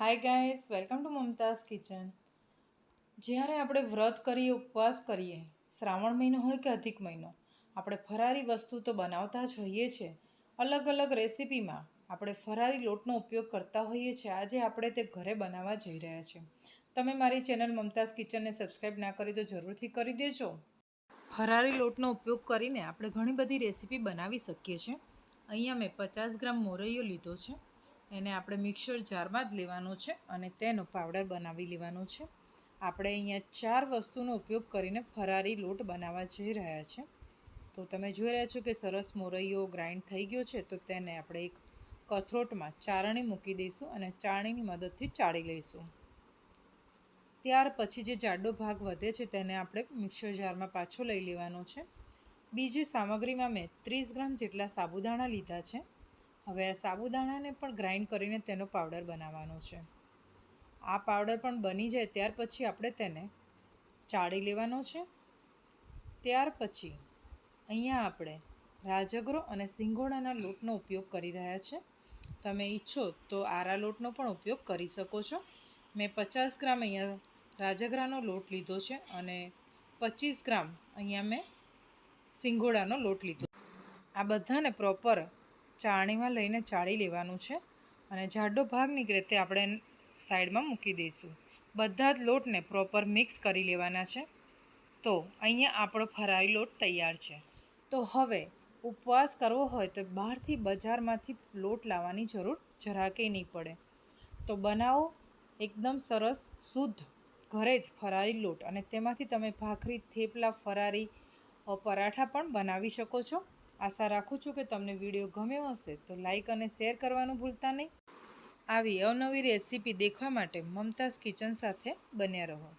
Hi guys welcome to Mumtaz kitchen જ્યારે આપણે વ્રત કરીએ, ઉપવાસ કરીએ, શ્રાવણ મહિનો હોય કે અધિક મહિનો, આપણે ફરારી વસ્તુ તો બનાવતા જ હોઈએ છીએ. અલગ અલગ રેસિપીમાં આપણે ફરારી લોટનો ઉપયોગ કરતા હોઈએ છીએ. આજે આપણે તે ઘરે બનાવવા જઈ રહ્યા છીએ. તમે મારી ચેનલ મમતાઝ કિચનને સબસ્ક્રાઈબ ના કરી તો જરૂરથી કરી દેજો. ફરારી લોટનો ઉપયોગ કરીને આપણે ઘણી બધી રેસીપી બનાવી શકીએ છીએ. અહીંયા મેં પચાસ ગ્રામ મોરૈયો લીધો છે. એને આપણે મિક્સર જારમાં જ લેવાનો છે અને તેનો પાવડર બનાવી લેવાનો છે. આપણે અહીંયા ચાર વસ્તુનો ઉપયોગ કરીને ફરારી લોટ બનાવવા જઈ રહ્યા છે. તો તમે જોઈ રહ્યા છો કે સરસ મોરૈયો ગ્રાઇન્ડ થઈ ગયો છે, તો તેને આપણે એક કથરોટમાં ચારણી મૂકી દઈશું અને ચારણીની મદદથી ચાળી લઈશું. ત્યાર પછી જે જાડો ભાગ વધે છે, તેને આપણે મિક્સર જારમાં પાછો લઈ લેવાનો છે. બીજી સામગ્રીમાં મેં ત્રીસ ગ્રામ જેટલા સાબુદાણા લીધા છે. હવે સાબુદાણાને પણ ગ્રાઇન્ડ કરીને તેનો પાવડર બનાવવાનો છે. આ પાવડર પણ બની જાય ત્યાર પછી આપણે તેને ચાળી લેવાનો છે. ત્યાર પછી અહીંયા આપણે રાજગરો અને સિંગોડાના લોટનો ઉપયોગ કરી રહ્યા છે. તમે ઈચ્છો તો આરા લોટનો પણ ઉપયોગ કરી શકો છો. મેં પચાસ ગ્રામ અહીંયા રાજગરાનો લોટ લીધો છે અને પચીસ ગ્રામ અહીંયા મેં સિંગોડાનો લોટ લીધો આ બધાને પ્રોપર ચાળણીમાં લઈને ચાળી લેવાનું છે અને જાડો ભાગ નીકળે તે આપણે સાઈડમાં મૂકી દઈશું. બધા જ લોટને પ્રોપર મિક્સ કરી લેવાના છે. તો અહીંયા આપણો ફરારી લોટ તૈયાર છે. તો હવે ઉપવાસ કરવો હોય તો બહારથી બજારમાંથી લોટ લાવવાની જરૂર જરાકે નહીં પડે. તો બનાવો એકદમ સરસ, શુદ્ધ, ઘરે જ ફરારી લોટ અને તેમાંથી તમે ભાખરી, થેપલા ફરારી પરાઠા પણ બનાવી શકો છો. આશા રાખું છું કે તમને વીડિયો ગમ્યો હશે. તો લાઇક અને શેર કરવાનું ભૂલતા નહીં. આવી અવનવી રેસીપી દેખવા માટે મમતાઝ કિચન સાથે બન્યા રહો.